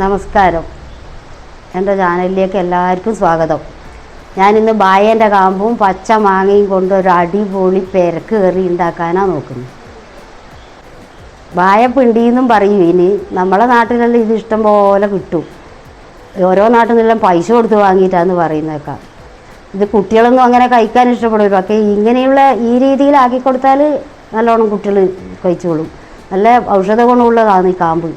നമസ്കാരം. എന്റെ ചാനലിലേക്ക് എല്ലാവർക്കും സ്വാഗതം. ഞാനിന്ന് ബായേന്റെ കാമ്പും പച്ച മാങ്ങയും കൊണ്ട് ഒരു അടിപൊളി പെരക്ക് കയറി ഉണ്ടാക്കാനാണ് നോക്കുന്നത്. ബായ പിണ്ടിയെന്നും പറയും. ഇനി നമ്മളെ നാട്ടിലെല്ലാം ഇത് ഇഷ്ടം പോലെ കിട്ടും. ഓരോ നാട്ടിൽ നിന്നെല്ലാം പൈസ കൊടുത്ത് വാങ്ങിയിട്ടാന്ന് പറയുന്നേക്കാം ഇത് കുട്ടികളൊന്നും അങ്ങനെ കഴിക്കാൻ ഇഷ്ടപ്പെടും. പക്ഷേ ഇങ്ങനെയുള്ള ഈ രീതിയിലാക്കി കൊടുത്താൽ നല്ലോണം കുട്ടികൾ കഴിച്ചോളും. നല്ല ഔഷധ ഗുണമുള്ളതാണ് ഈ കാമ്പ്.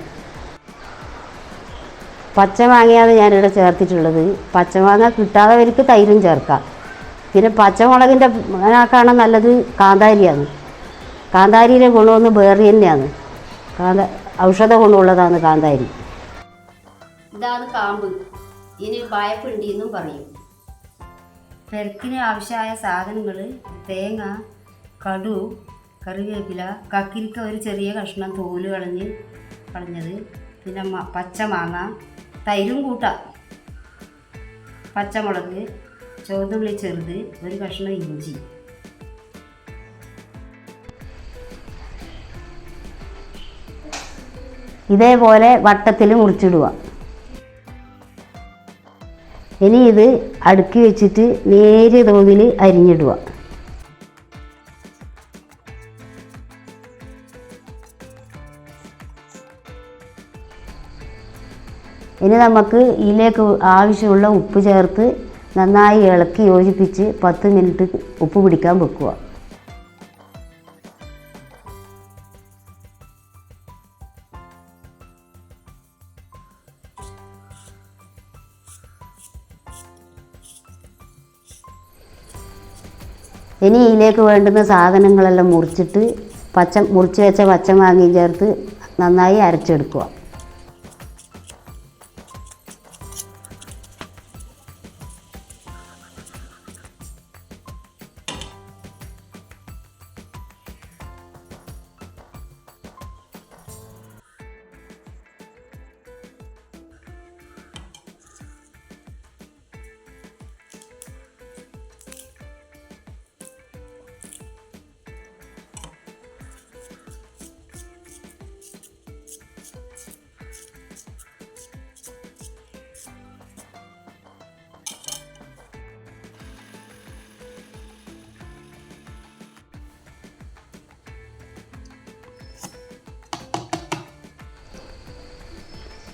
പച്ചമാങ്ങയാണ് ഞാനിവിടെ ചേർത്തിട്ടുള്ളത്. പച്ചമാങ്ങ കിട്ടാത്തവർക്ക് തൈരും ചേർക്കാം. പിന്നെ പച്ചമുളകിന്റെ അതിനാക്കാണ് നല്ലത് കാന്താരിയാണ്. കാന്താരിയിലെ ഗുണമൊന്ന് വേറെ തന്നെയാണ്. കാന്ത ഔഷധ ഗുണമുള്ളതാണ് കാന്താരി. ഇതാണ് കാമ്പ്. ഇനി വായ്പിണ്ടി എന്നും പറയും. പെരക്കിന് ആവശ്യമായ സാധനങ്ങൾ തേങ്ങ കടു കറിവേപ്പില കക്കിരിക്ക ഒരു ചെറിയ കഷ്ണം തോൽ കളഞ്ഞ് കളഞ്ഞത്. പിന്നെ പച്ചമാങ്ങ തൈരും കൂട്ടാം. പച്ചമുളക് ചുവന്നുള്ളി ചെറുത് ഒരു കഷ്ണം ഇഞ്ചി. ഇതേപോലെ വട്ടത്തിൽ മുറിച്ചിടുക. ഇനി ഇത് അടുക്കി വെച്ചിട്ട് നേരിയ തോതിൽ അരിഞ്ഞിടുക. ഇനി നമുക്ക് ഇതിലേക്ക് ആവശ്യമുള്ള ഉപ്പ് ചേർത്ത് നന്നായി ഇളക്കി യോജിപ്പിച്ച് പത്ത് മിനിറ്റ് ഉപ്പ് പിടിക്കാൻ വെക്കുക. ഇനി ഇതിലേക്ക് വേണ്ടുന്ന സാധനങ്ങളെല്ലാം മുറിച്ചിട്ട് പച്ച മുറിച്ച് വെച്ച പച്ചമാങ്ങയും ചേർത്ത് നന്നായി അരച്ചെടുക്കുക.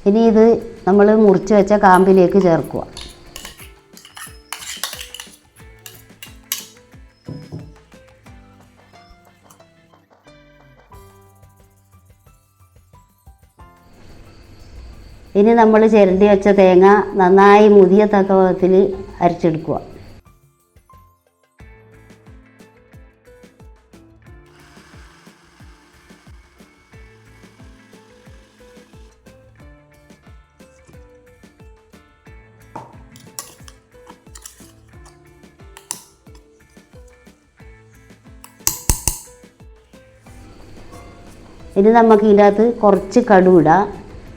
ഇനി ഇത് നമ്മൾ മുറിച്ച് വെച്ച കാമ്പിലേക്ക് ചേർക്കുക. ഇനി നമ്മൾ ചിരണ്ടി വെച്ച തേങ്ങ നന്നായി മുതിയ തക്കവത്തിൽ അരച്ചെടുക്കുക. ഇനി നമുക്ക് ഇതിന്റെ അകത്ത് കുറച്ച് കടുവിടാം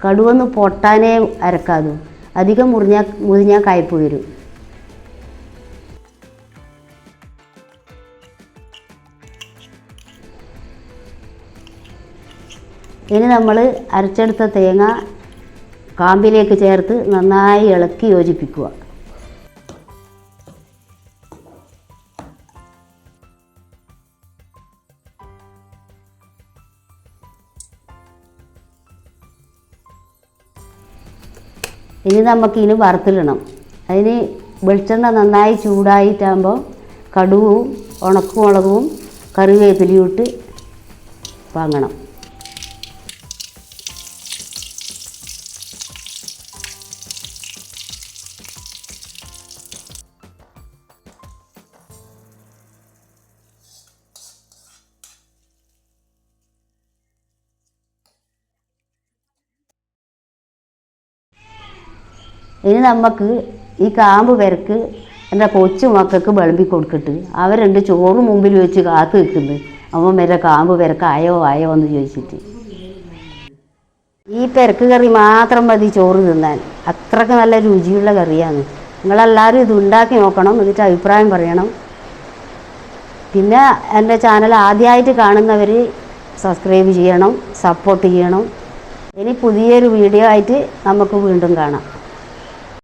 കടുവൊന്ന് പൊട്ടാനേ അരക്കാതു. അധികം മുറിഞ്ഞ മുറിഞ്ഞാൽ കയ്പ് വരും. ഇനി നമ്മൾ അരച്ചെടുത്ത തേങ്ങ കാമ്പിലേക്ക് ചേർത്ത് നന്നായി ഇളക്കി യോജിപ്പിക്കുക. ഇനി നമുക്കിനി വറുത്തിടണം അതിന് വെളിച്ചെണ്ണ നന്നായി ചൂടായിട്ടാകുമ്പോൾ കടുവും ഉണക്കുമുളകും കറിവേപ്പിലയും ഇട്ട് വാങ്ങണം. ഇനി നമുക്ക് ഈ കാമ്പ് പേർക്ക് എന്റെ കൊച്ചു മക്കൾക്ക് വിളമ്പി കൊടുക്കിട്ട് അവരുണ്ട് ചോറ് മുമ്പിൽ വെച്ച് കാത്തു നിൽക്കുന്നു. അമ്മ വരെ കാമ്പ് പേർക്ക് ആയോ ആയോ എന്ന് ചോദിച്ചിട്ട്. ഈ പെരക്ക് കറി മാത്രം മതി ചോറ് തിന്നാൻ. അത്രയ്ക്ക് നല്ല രുചിയുള്ള കറിയാണ്. നിങ്ങളെല്ലാവരും ഇത് ഉണ്ടാക്കി നോക്കണം എന്നിട്ട് അഭിപ്രായം പറയണം. പിന്നെ എന്റെ ചാനൽ ആദ്യമായിട്ട് കാണുന്നവർ സബ്സ്ക്രൈബ് ചെയ്യണം സപ്പോർട്ട് ചെയ്യണം. ഇനി പുതിയൊരു വീഡിയോ ആയിട്ട് നമുക്ക് വീണ്ടും കാണാം.